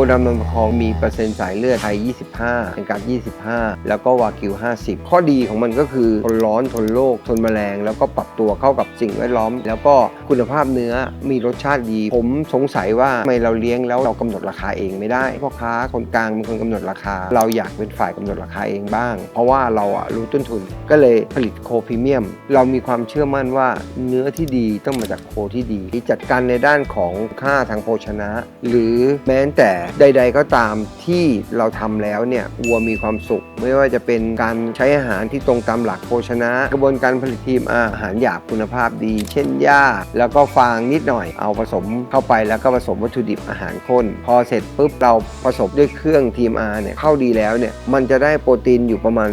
คดำนมทองมีเปอร์เซ็นต์สายเลือดไทย 25เป็นการ 25 แล้วก็วากิว 50 ข้อดีของมันก็คือทนร้อนทนโรคทนแมลง แล้วก็ปรับตัวเข้ากับสิ่งแวดล้อม แล้วก็คุณภาพเนื้อมีรสชาติดี ผมสงสัยว่าทำไมเราเลี้ยงแล้วเรากำหนดราคาเองไม่ได้พ่อค้าคนกลางเป็นคนกำหนดราคา เราอยากเป็นฝ่ายกำหนดราคาเองบ้าง เพราะว่าเราอะรู้ต้นทุนก็เลยผลิตโคพรีเมียม เรามีความเชื่อมั่นว่าเนื้อที่ดีต้องมาจากโคที่ดี จัดการในด้านของค่าทางโภชนะ หรือแม้แต่ใด ๆ ก็ตามที่เราทำแล้วเนี่ยวัวมีความสุข ไม่ว่าจะเป็นการใช้อาหารที่ตรงตามหลักโภชนะ กระบวนการผลิตทีมอาหารหยาบคุณภาพดี เช่นหญ้า แล้วก็ฟางนิดหน่อยเอาผสมเข้าไปแล้วก็ผสมวัตถุดิบอาหารข้น พอเสร็จปุ๊บเราผสมด้วยเครื่องทีมอาเนี่ยเข้าดีแล้วเนี่ยมันจะได้โปรตีนอยู่ประมาณ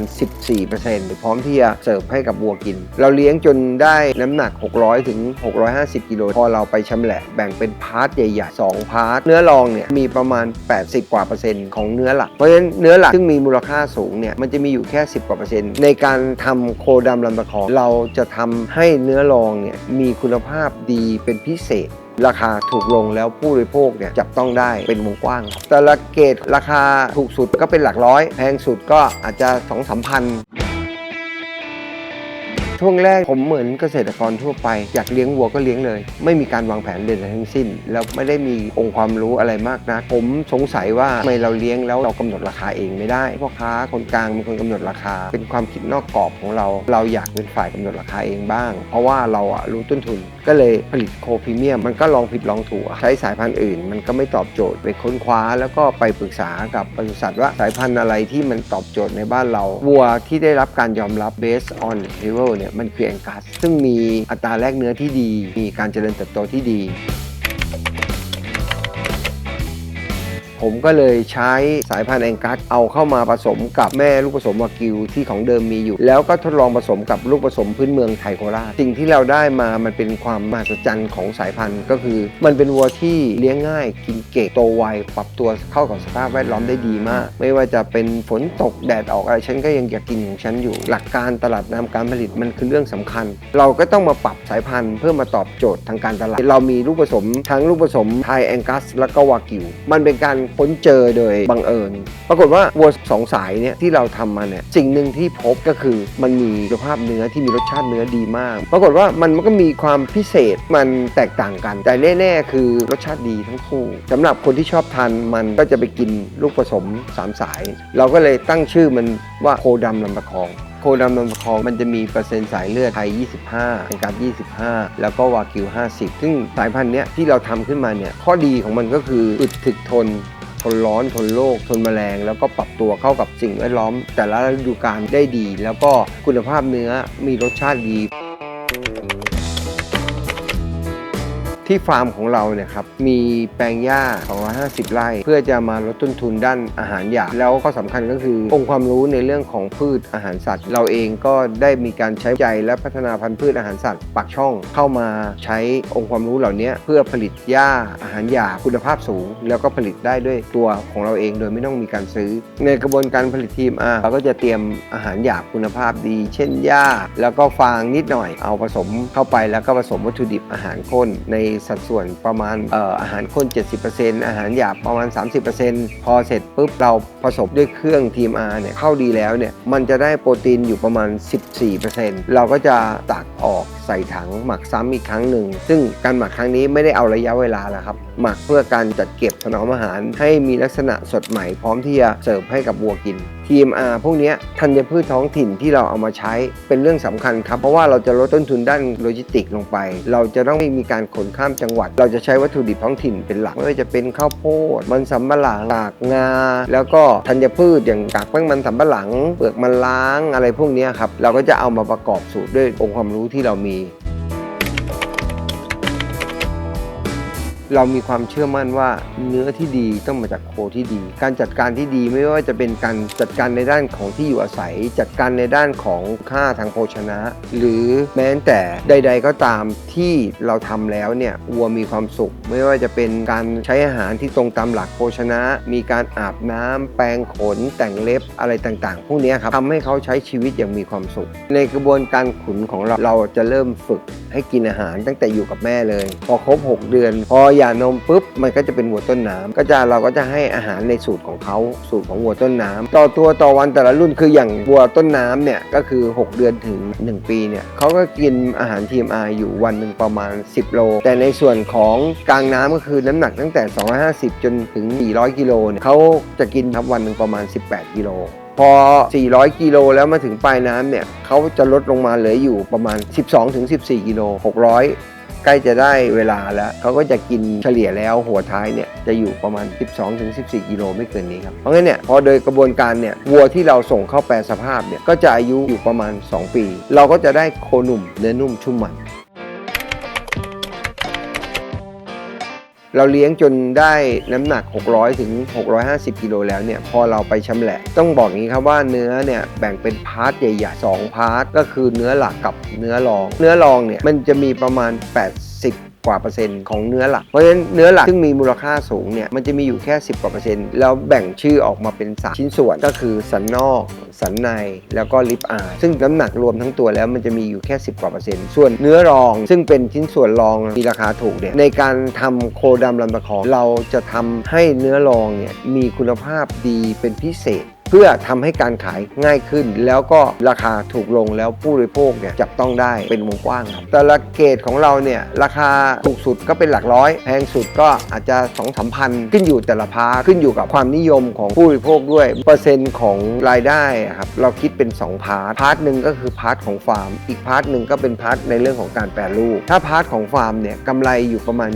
14%พร้อมที่จะเสิร์ฟให้กับวัวกิน เราเลี้ยงจนได้น้ำหนัก 600 ถึง 650 กิโลพอเราไปชำแหละแบ่งเป็นพาร์ทใหญ่ๆ2พาร์ทเนื้อรองเนี่ยมีประมาณ80 กว่าเปอร์เซ็นต์ของเนื้อหลัก เพราะฉะนั้นเนื้อหลักซึ่งมีมูลค่าสูงเนี่ยมันจะมีอยู่แค่ 10 กว่าเปอร์เซ็นต์ในการทำโคดำลำตะคองเราจะทำให้เนื้อรองเนี่ยมีคุณภาพดีเป็นพิเศษราคาถูกลงแล้วผู้บริโภคเนี่ยจับต้องได้เป็นวงกว้าง แต่ละเกรดราคาถูกสุดก็เป็นหลักร้อย แพงสุดก็อาจจะ2องสามพัน ช่วงแรกผมเหมือนเกษตรกรทั่วไป อยากเลี้ยงวัวก็เลี้ยงเลย ไม่มีการวางแผนใดๆทั้งสิ้น แล้วไม่ได้มีองค์ความรู้อะไรมากนะผมสงสัยว่าทำไมเราเลี้ยงแล้วเรากำหนดราคาเองไม่ได้พ่อค้าคนกลางเป็นคนกำหนดราคา เป็นความคิดนอกกรอบของเรา เราอยากเป็นฝ่ายกำหนดราคาเองบ้าง เพราะว่าเราอะรู้ต้นทุน ก็เลยผลิตโคพรีเมียมมันก็ลองผิดลองถูกใช้สายพันธุ์อื่น มันก็ไม่ตอบโจทย์ไปค้นคว้าแล้วก็ไปปรึกษากับปศุสัตว์ว่าสายพันธุ์อะไรที่มันตอบโจทย์ในบ้านเราวัวที่ได้รับการยอมรับ based on level เนี่ยมันคือแองกัสซึ่งมีอัตราแลกเนื้อที่ดี มีการเจริญเติบโตที่ดี ผมก็เลยใช้สายพันธุ์แองกัสเอาเข้ามาผสมกับแม่ลูกผสมวากิวที่ของเดิมมีอยู่ แล้วก็ทดลองผสมกับลูกผสมพื้นเมืองไทยโคราชสิ่งที่เราได้มามันเป็นความมหัศจรรย์ของสายพันธุ์ ก็คือ มันเป็นวัวที่เลี้ยงง่าย กินเก่งโตไวปรับตัวเข้ากับสภาพแวดล้อมได้ดีมาก ไม่ว่าจะเป็นฝนตกแดดออกอะไรฉันก็ยังอยากกินของฉันอยู่ หลักการตลาดน้ำการผลิตมันคือเรื่องสำคัญ เราก็ต้องมาปรับสายพันธุ์เพื่อมาตอบโจทย์ทางการตลาด เรามีลูกผสมทั้งลูกผสมไทยแองกัส แล้วก็วากิว มันเป็นการค้นเจอโดยบังเอิญ ปรากฏว่าวัวสองสายเนี่ยที่เราทำมาเนี่ยสิ่งหนึ่งที่พบก็คือมันมีคุณภาพเนื้อที่มีรสชาติเนื้อดีมาก ปรากฏว่ามันก็มีความพิเศษมันแตกต่างกัน แต่แน่ ๆ คือรสชาติดีทั้งคู่สำหรับคนที่ชอบทานมันก็จะไปกินลูกผสมสามสาย เราก็เลยตั้งชื่อมันว่าโคดำลำตะคองโคดำนมทองมันจะมีเปอร์เซ็นต์สายเลือดไทย 25เป็นการ25 แล้วก็วากิว 50 ซึ่งสายพันธุ์เนี้ยที่เราทำขึ้นมาเนี่ย ข้อดีของมันก็คืออึดถึกทน ทนร้อนทนโรคทนแมลง แล้วก็ปรับตัวเข้ากับสิ่งแวดล้อม แต่ละฤดูกาลได้ดี แล้วก็คุณภาพเนื้อมีรสชาติดี ที่ฟาร์มของเราเนี่ยครับมีแปลงหญ้า 250 ไร่ เพื่อจะมาลดต้นทุนด้านอาหารหยาแล้วก็สำคัญก็คือ องค์ความรู้ในเรื่องของพืชอาหารสัตว์ เราเองก็ได้มีการใช้ใจและพัฒนาพันธุ์พืชอาหารสัตว์ปากช่องเข้ามาใช้องค์ความรู้เหล่านี้เพื่อผลิตหญ้าอาหารหยาคุณภาพสูง แล้วก็ผลิตได้ด้วยตัวของเราเองโดยไม่ต้องมีการซื้อ ในกระบวนการผลิตทีมอาเราก็จะเตรียมอาหารหยาคุณภาพดี เช่นหญ้าแล้วก็ฟางนิดหน่อยเอาผสมเข้าไปแล้วก็ผสมวัตถุดิบอาหารข้นในสัดส่วนประมาณอออาหารข้น 70%อาหารหยาบประมาณ 30%พอเสร็จปุ๊บเราผสมด้วยเครื่องทีมอาเนี่ยเข้าดีแล้วเนี่ยมันจะได้โปรตีนอยู่ประมาณ 14%เราก็จะตักออกใส่ถังหมักซ้ำอีกครั้งหนึ่ง ซึ่งการหมักครั้งนี้ไม่ได้เอาระยะเวลาแล้วครับ หมักเพื่อการจัดเก็บถนอมอาหาร ให้มีลักษณะสดใหม่พร้อมที่จะเสิร์ฟให้กับวัวกิน TMR พวกนี้ธัญพืชท้องถิ่นที่เราเอามาใช้เป็นเรื่องสำคัญครับ เพราะว่าเราจะลดต้นทุนด้านโลจิสติกลงไป เราจะต้องไม่มีการขนข้ามจังหวัด เราจะใช้วัตถุดิบท้องถิ่นเป็นหลักไม่ว่าจะเป็นข้าวโพดมันสำปะหลังกากงา แล้วก็ธัญพืชอย่างกากแป้งมันสำปะหลัง เปลือกมันล้างอะไรพวกนี้ครับเราก็จะเอามาประกอบสูตรด้วยองค์ความรู้ที่เรามี เรามีความเชื่อมั่นว่าเนื้อที่ดีต้องมาจากโคที่ดี การจัดการที่ดีไม่ว่าจะเป็นการจัดการในด้านของที่อยู่อาศัย จัดการในด้านของค่าทางโภชนะ หรือแม้แต่ใด ๆ ก็ตามที่เราทำแล้วเนี่ยวัวมีความสุข ไม่ว่าจะเป็นการใช้อาหารที่ตรงตามหลักโภชนะ มีการอาบน้ำแปรงขน แต่งเล็บอะไรต่างๆ พวกนี้ครับทำให้เขาใช้ชีวิตอย่างมีความสุข ในกระบวนการขุนของเราเราจะเริ่มฝึก ให้กินอาหารตั้งแต่อยู่กับแม่เลย พอครบ 6 เดือน พอหย่านมปุ๊บมันก็จะเป็นวัวต้นน้ำก็จะเราก็จะให้อาหารในสูตรของเขาสูตรของวัวต้นน้ำต่อตัวต่อวันแต่ละรุ่นคืออย่างวัวต้นน้ำเนี่ยก็คือ 6 เดือนถึง 1 ปีเนี่ยเขาก็กินอาหาร TMI อยู่วันหนึ่งประมาณ 10 โล แต่ในส่วนของกลางน้ำก็คือน้ำหนักตั้งแต่ 250 จนถึง 400 กิโลเนี่ยเขาจะกินครับวันหนึ่งประมาณ 18 กิโล พอ 400 กิโลแล้วมาถึงปลายน้ำเนี่ยเขาจะลดลงมาเหลืออยู่ประมาณ 12-14 กิโล 600 ใกล้จะได้เวลาแล้ว เขาก็จะกินเฉลี่ยแล้วหัวท้ายเนี่ยจะอยู่ประมาณ 12-14 กิโลไม่เกินนี้ครับ เพราะงั้นเนี่ยพอโดยกระบวนการเนี่ยวัวที่เราส่งเข้าแปรสภาพเนี่ยก็จะอายุอยู่ประมาณ 2 ปี เราก็จะได้โคหนุ่มเนื้อนุ่มชุ่มมัน เราเลี้ยงจนได้น้ำหนัก 600ถึง650 กิโลแล้วเนี่ยพอเราไปชำแหละ ต้องบอกงี้ครับว่าเนื้อเนี่ยแบ่งเป็นพาร์ทใหญ่ๆ2พาร์ทก็คือเนื้อหลักกับเนื้อรอง เนื้อรองเนี่ยมันจะมีประมาณ80 กว่าเปอร์เซ็นต์ของเนื้อหลัก เพราะฉะนั้นเนื้อหลักซึ่งมีมูลค่าสูงเนี่ยมันจะมีอยู่แค่ 10กว่าเปอร์เซ็นต์แล้วแบ่งชื่อออกมาเป็น3ชิ้นส่วนก็คือสันนอก สันในแล้วก็ลิปอาร์ซึ่งน้ำหนักรวมทั้งตัวแล้วมันจะมีอยู่แค่ 10กว่าเปอร์เซ็นต์ส่วนเนื้อรอง ซึ่งเป็นชิ้นส่วนรองมีราคาถูกเนี่ยในการทำโคดำลำตะคองเราจะทำให้เนื้อรองเนี่ยมีคุณภาพดีเป็นพิเศษ พื่อทำให้การขายง่ายขึ้น แล้วก็ราคาถูกลงแล้วผู้บริโภคเนี่ยจับต้องได้เป็นวงกว้างครับแต่ละเกรดของเราเนี่ยราคาถูกสุดก็เป็นหลักร้อย แพงสุดก็อาจจะ2องสามพันขึ้นอยู่แต่ละพาร์ทขึ้นอยู่กับความนิยมของผู้บริโภคด้วย เปอร์เซ็นต์ของรายได้อะครับเราคิดเป็น 2 พาร์ทพาร์ทหนึ่งก็คือพาร์ทของฟาร์ม อีกพาร์ทหนึ่งก็เป็นพาร์ทในเรื่องของการแปรรูปถ้าพาร์ทของฟาร์มเนี่ยกำไรอยู่ประมาณ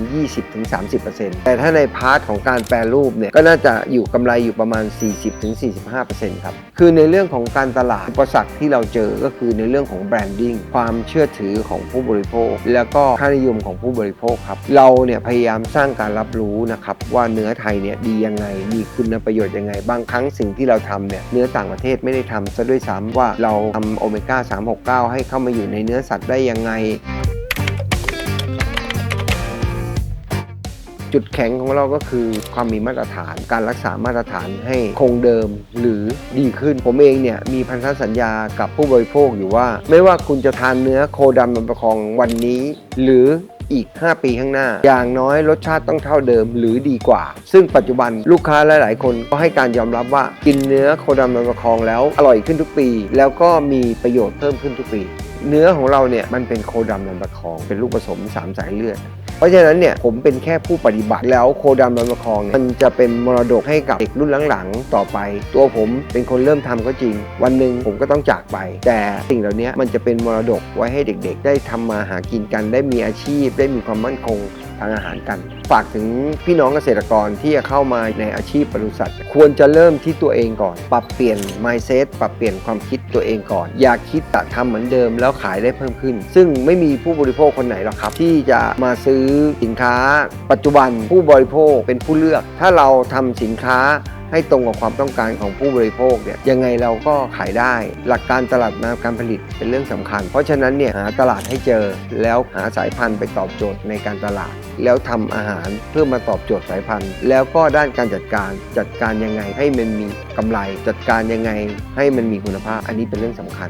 20-30%แต่ถ้าในพาร์ทของการแปรรูปเนี่ยก็น่าจะอยู่กำไรอยู่ประมาณ 40-45%ครับ คือในเรื่องของการตลาดอุปสรรคที่เราเจอก็คือในเรื่องของแบรนดิ้งความเชื่อถือของผู้บริโภค แล้วก็ค่านิยมของผู้บริโภคครับเราเนี่ยพยายามสร้างการรับรู้นะครับว่าเนื้อไทยเนี่ยดียังไงมีคุณประโยชน์ยังไง บางครั้งสิ่งที่เราทำเนี่ยเนื้อต่างประเทศไม่ได้ทำซะด้วยซ้ำว่าเราทำโอเมก้า369 ให้เข้ามาอยู่ในเนื้อสัตว์ได้ยังไง จุดแข็งของเราก็คือความมีมาตรฐาน การรักษามาตรฐานให้คงเดิมหรือดีขึ้น ผมเองเนี่ยมีพันธสัญญากับผู้บริโภคอยู่ว่า ไม่ว่าคุณจะทานเนื้อโคดำมันประคองวันนี้ หรืออีก 5 ปีข้างหน้า อย่างน้อยรสชาติต้องเท่าเดิมหรือดีกว่า ซึ่งปัจจุบันลูกค้าหลาย ๆ คนก็ให้การยอมรับว่ากินเนื้อโคดำมันประคองแล้วอร่อยขึ้นทุกปี แล้วก็มีประโยชน์เพิ่มขึ้นทุกปี เนื้อของเราเนี่ยมันเป็นโคดำนันประคอง เป็นลูกผสมสามสายเลือด เพราะฉะนั้นเนี่ยผมเป็นแค่ผู้ปฏิบัติแล้วโคดำนันมะคองเนี่ยมันจะเป็นมรดกให้กับเด็กรุ่นหลังๆ ต่อไป ตัวผมเป็นคนเริ่มทำก็จริง วันหนึ่งผมก็ต้องจากไป แต่สิ่งเหล่านี้มันจะเป็นมรดกไว้ให้เด็กๆ ได้ทำมาหากินกันได้มีอาชีพ ได้มีความมั่นคง ทางอาหารกัน ฝากถึงพี่น้องเกษตรกรที่จะเข้ามาในอาชีพปศุสัตว์ ควรจะเริ่มที่ตัวเองก่อน ปรับเปลี่ยน mindset ปรับเปลี่ยนความคิดตัวเองก่อน อย่าคิดแต่ทำเหมือนเดิมแล้วขายได้เพิ่มขึ้น ซึ่งไม่มีผู้บริโภคคนไหนหรอกครับ ที่จะมาซื้อสินค้า ปัจจุบันผู้บริโภคเป็นผู้เลือก ถ้าเราทำสินค้า ให้ตรงกับความต้องการของผู้บริโภคเนี่ยยังไงเราก็ขายได้ หลักการตลาดนาการผลิตเป็นเรื่องสำคัญ เพราะฉะนั้นเนี่ยหาตลาดให้เจอแล้วหาสายพันธุ์ไปตอบโจทย์ในการตลาด แล้วทำอาหารเพื่อมาตอบโจทย์สายพันธุ์ แล้วก็ด้านการจัดการจัดการยังไงให้มันมีกำไร จัดการยังไงให้มันมีคุณภาพ อันนี้เป็นเรื่องสำคัญ